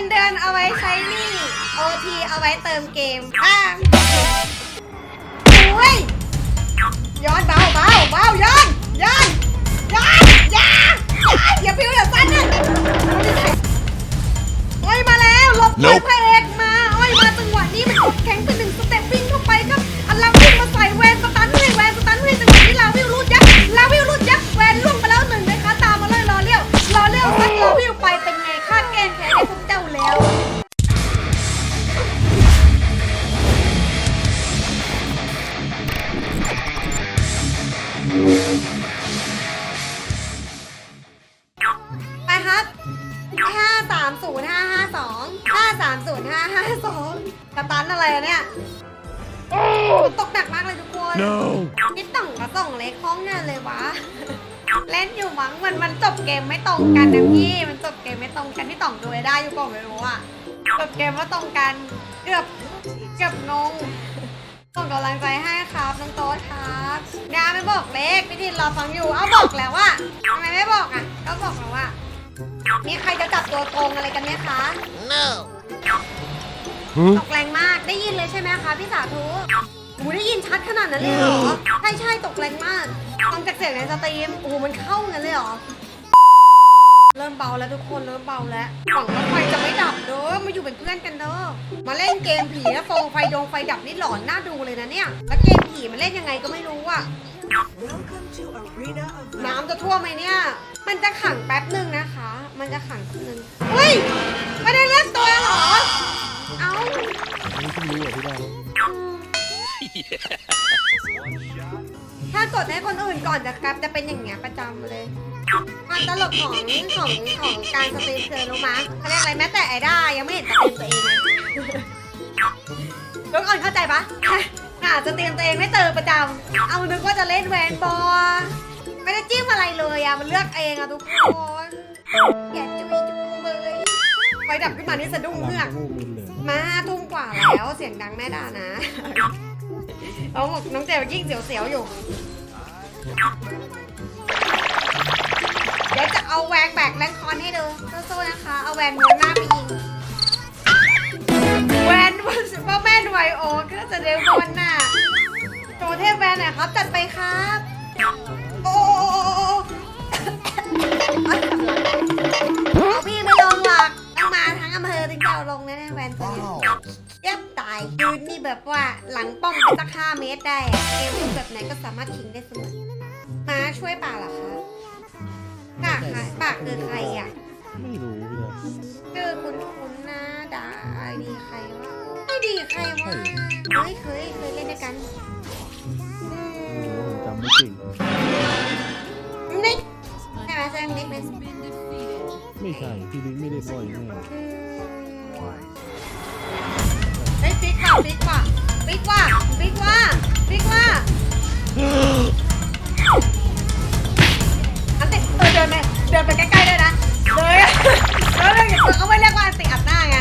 งินเดือนเอาไว้ใช้หนี้โอทีเอาไว้เติมเกมอะโอ้ยย้อนเบาเบาเบาย้อนย้อนย้อนอย่าอย่าอย่าพิวอย่าสั้นนะโอ้ยมาแล้วหลบไป Nope พระเอกมาโอ้ยมาจังหวะนี้มันกดแข็งไปหนึ่ง สามศูนย์ห้าห้าสองห้าสา530 552ห้า552กับตันอะไรเนี่ยตกหนักมากเลยทุกคนนี่ต่องก็ส่งเล็กคล้องงานเลยวะ เล่นอยู่มั้งมันมันจบเกมไม่ตรงกันนะพี่ มันจบเกมไม่ตรงกันพี่ต่องดูได้อยู่ก่อนไม่รู้อะจบเกมว่าตรงกันเกือบเกือบนงส่งกำลังใจให้ครับน้องโต๊ครับดาไม่บอกเล็กพี่ดินรอฟังอยู่ เอาบอกแล้วว่าทำไมไม่บอกอะ ก็บอกแล้วว่า มีใครจะจับตัวโกงอะไรกันไหมคะ Huh? ตกแรงมากได้ยินเลยใช่ไหมคะพี่สาธุโอ้โหได้ยินชัดขนาดนั้นเลยเหรอ ใช่ใช่ตกแรงมากฟังจากเสียงในสตรีมโอ้โหมันเข้างั้นเลยเหรอ เริ่มเบาแล้วทุกคนเริ่มเบาแล้วหวังว่าไฟจะไม่ดับเด้อมาอยู่เป็นเพื่อนกันเด้อมาเล่นเกมผีแล้วฟงไฟดงไฟดับนี่หลอนน่าดูเลยนะเนี่ย แล้วเกมผีมันเล่นยังไงก็ไม่รู้อะ Welcome to Arena of น้ำจะท่วมไหมเนี่ย มันจะขังแป๊บหนึ่งนะคะ มันจะขังแป๊บหนึงเฮ้ย ไม่ได้เลือกตัวเหรอ เอ้าถ้ากดให้คนอื่นก่อนจะกลับจะเป็นอย่างเงี้ยประจำเลยความตลกของของของการสตรีมคือรู้มั้ยเขาเรียกอะไรแม้แต่ไอด้ายังไม่เห็นสตรีมตัวเองเลยทุกคนเข้าใจปะหาสตรีมตัวเองไม่เจอประจำเอานึกว่าจะเล่นแวนบอลไม่ได้จิ้มอะไรเลยอะมันเลือกเองอะทุกคน อย่าจุยจุงเลยไฟดับขึ้นมานี่สะดุ้งเฮือกมาห้าทุ่มกว่าแล้วเสียงดังแม่ด่านะน้องบอกน้องเจลยิ่งเสียวๆอยู่ เดี๋ยวจะเอาแวงแบกแรงคอนให้ดูสู้ๆนะคะ เอาแวนม้วนหน้าไปยิง แวนว่าแม่นไวโอก็จะเร็วม้วนหน้าโจเทพแวนหน่อยครับจัดไปครับ หลังป้อมไปสักห้าเมตรได้อะเกมรูปแบบไหนก็สามารถทิ้งได้เสมอมาช่วยป่าเหรอคะป่าใครป่าคือใครอะไม่รู้พี่เลยคือคุณคุณนะด่าไอดีใครวะไอดีใครวะเฮ้ยเคยเคยเล่นด้วยกันอืผมจำไม่จริงมนิกใช่ไหมใช่นิกไหมไม่ใช่พี่ลิงไม่ได้ปล่อยแน่อืมเฮ้ยปิ๊กว่ะปิ๊กว่ะ ปิ๊กว่ะปิ๊กว่ะปิ๊กว่ะอันติเออเดินไปเดินไปใกล้ๆด้วยนะเดินแล้วเรื่องอย่างเขาไม่เรียกว่าอันติอัดหน้าไง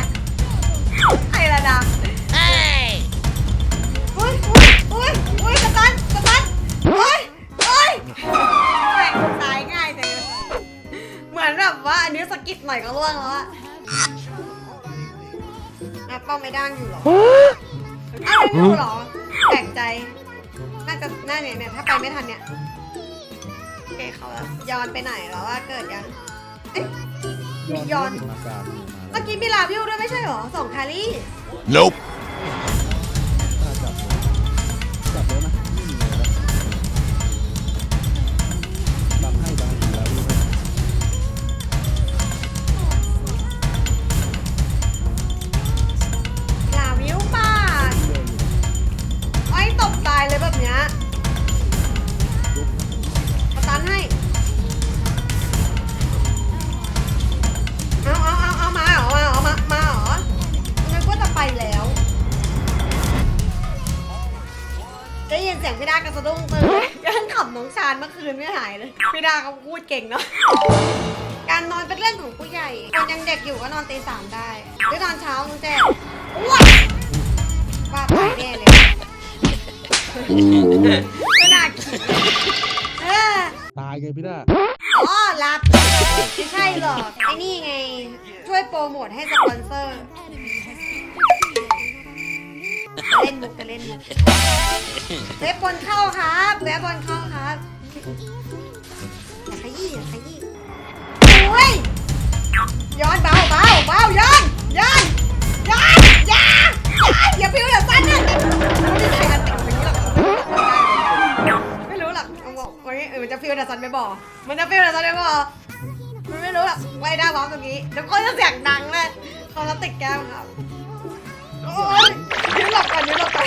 ไอ้ระดับเอ้ยอุ้ยอุ้ยอุ้ยอุ้ยสตันสตันอุ้ยอุ้ยแหวกตายง่ายจังเลยเหมือนแบบว่าอันนี้สะกิดหน่อยก็ล่วงแล้วอะอะป้อมไม่ดังอยู่เหรอ อ้าวไม่ดูเหรอแปลกใจ น่าจะน่าเนี่ยเนี่ยถ้าไปไม่ทันเนี่ยโอเคเขาย้อนไปไหนแล้วว่าเกิดยังเอ๊ะมีย้อนถึงอาการนี่เมื่อกี้มีลาวิวด้วยไม่ใช่หรอสองแครี่ Nope. ายเลยพี่ดาเขาพูดเก่งเนาะ การนอนเป็นเรื่องของผู้ใหญ่คนยังเด็กอยู่ก็นอนตีสามได้หรือนอนเช้าน้องแจ๊อ้วนว่าตายแน่เลยไม่น่าคิดเออ ตายไงพี่ด้าเออ๋อรับไม่ใช่หรอกไอ้นี่ไง ช่วยโปรโมทให้สปอนเซอร์ เล่นมุกกันเล่นมุกเว็บบอลเข้าครับเว็บบอลเข้าครับอ ย่าขยี้อย่าขยี้โอ้ยย้อนเบาเบาเบาย้อนย้อนย้อนย่าอย่าอย่าพิวอย่าสั้นนะไม่ใช่อันติดอย่างนี้หรอกไม่รู้หรอกเอาบอกวันนี้เออมันจะฟิวแต่ซันไม่บอกมันจะฟิวแต่ซันไม่บอกมันไม่รู้หรอกไว้หน้าบ้านตรงนี้เดี๋ยวคนจะเสียงดังเลยเขาจะติดแก้มครับโอ๊ยยืนหลบก่อนยืนหลบก่อน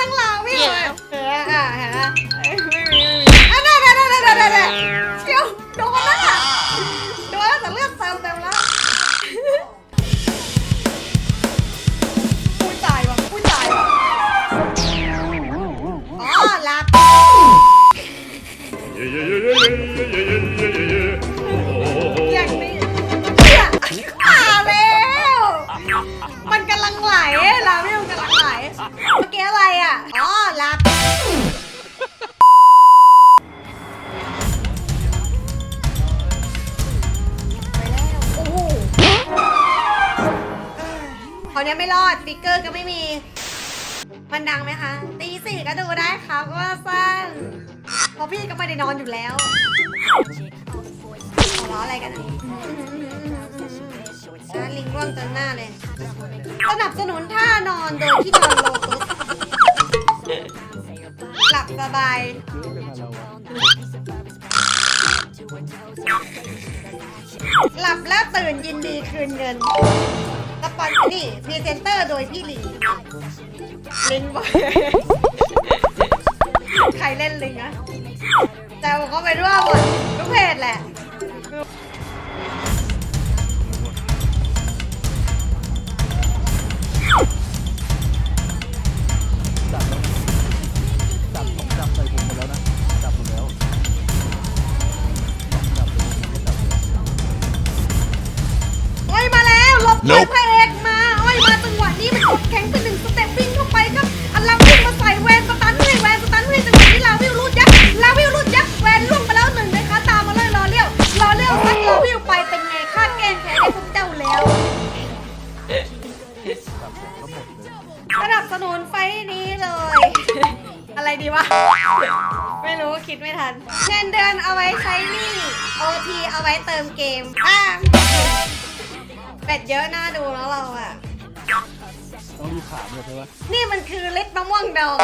ทั้งย้อนทั้งลาวพี่เลยเห็นไหมอะเห็นไหมเอ้ยไม่มีไม่มีีมันดังไหมคะตีสี่ก็ดูได้ครับว่าสั้นเพราะพี่ก็ไม่ได้นอนอยู่แล้วหัวเราะอะไรกันอะนะลิงร่วงเต็มหน้าเลยสนับสนุนท่านอนโดยที่นอนโลตุสหลับสบายหลับแล้วตื่นยินดีคืนเงิน ปอนนี่พรีเซนเตอร์โดยพี่หลีลิงบอกใครเล่นลิงอะแต่ผมก็ไปร่วมหมดทุกเพจแหละ เงินเดือนเอาไว้ใช้หนี้โอทีเอาไว้เติมเกมอะเป็ดเยอะน่าดูแล้วเราอะ ต้องรีบถามเลยใช่ไหมนี่มันคือเล็ดมะม่วงดอง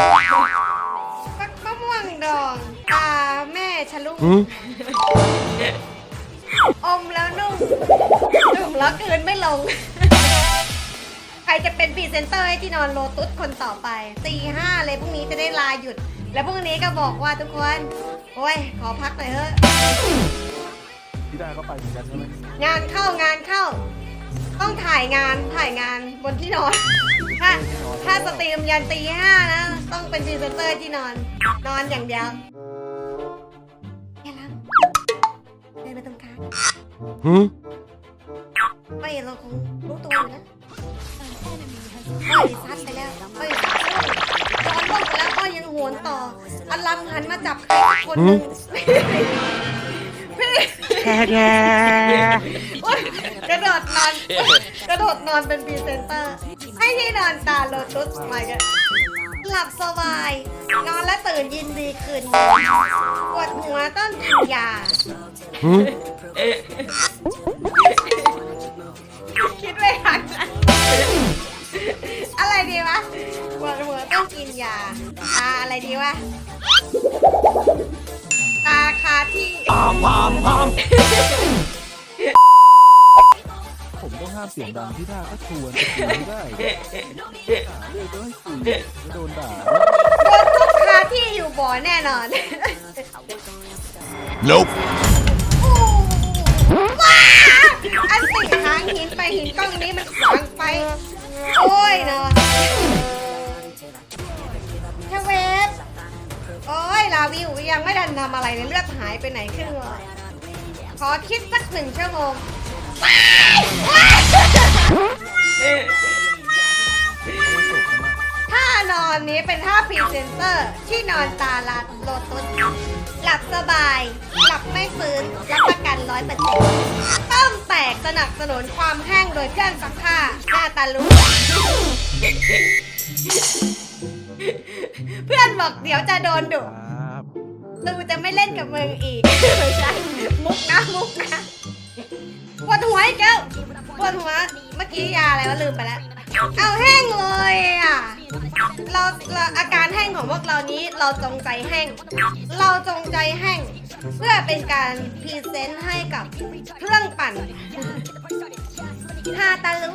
ฟักมะม่วงดองตาแม่ฉลุงอมแล้วนุ่มนุ่มแล้วคืนไม่ลง ใครจะเป็นพรีเซนเตอร์ให้ที่นอนโลตุสคนต่อไปตีห้าเลยพรุ่งนี้จะได้ลาหยุด แล้วพรุ่งนี้ก็บอกว่าทุกคน โอ้ย ขอพักหน่อยเถอะพี่ได้ก็ไปเหมือนกันใช่ไหมงานเข้างานเข้า ต้องถ่ายงานถ่ายงานบนที่นอน ถ้าถ้าสตรีมยันตีห้านะ ต้องเป็นพรีเซนเตอร์ที่นอน นอนอย่างเดียวแค่แล้วเดินไปตรงกลางไม่เราคงรู้ตัวอยู่นะไม่ซัดไปแล้วไม่ซั วก็ยังหวนต่ออัลลัมหันมาจับใครสักคนหนึ่งพี่โอ๊ยกระโดดนอนกระโดดนอนเป็นพรีเซนเตอร์ ให้ที่นอนตาโลตุสมากันหลับสบาย นอนและตื่นยินดีคืนปวดหัวต้องกินยาคิด ผมต้องห้ามเสียงดังพี่ท่าก็ชวนจะคุยไม่ได้หาเรื่องจะให้คุยจะโดนด่าโดนทุกคาที่อยู่บ่อแน่นอน Nope. ว้าอันติหางหินไปหินกล้องนี้มันขวางไป โอ้ยเนาะแค่เวฟโอ้ยลาวิวยังไม่ดันทำอะไรเลยเลือดหายไปไหนครึ่งเลย ขอคิดสักหนึ่งชั่วโมงว้ายว้ายถ้าท่านอนนี้เป็นท่าพรีเซนเตอร์ ที่นอนตาลัดโลตุสหลับสบาย หลับไม่ฟื้นรับประกันร้อยเปอร์เซ็นต์ต้มแตกสนับสนุนความแห้งโดยเครื่องซักผ้าหน้าตาลุเพื่อนบอกเดี๋ยวจะโดนดุ กูจะไม่เล่นกับมึงอีกไม่ใช่มุกนะมุกนะปวดหัวอีกแล้วปวดหัวเมื่อกี้ยาอะไรวะลืมไปแล้ว เอาแห้งเลยอะเราเราอาการแห้งของพวกเรานี้เราจงใจแห้ง เราจงใจแห้ง เพื่อเป็นการพรีเซนต์ให้กับเครื่องปั่นฮาตาลุ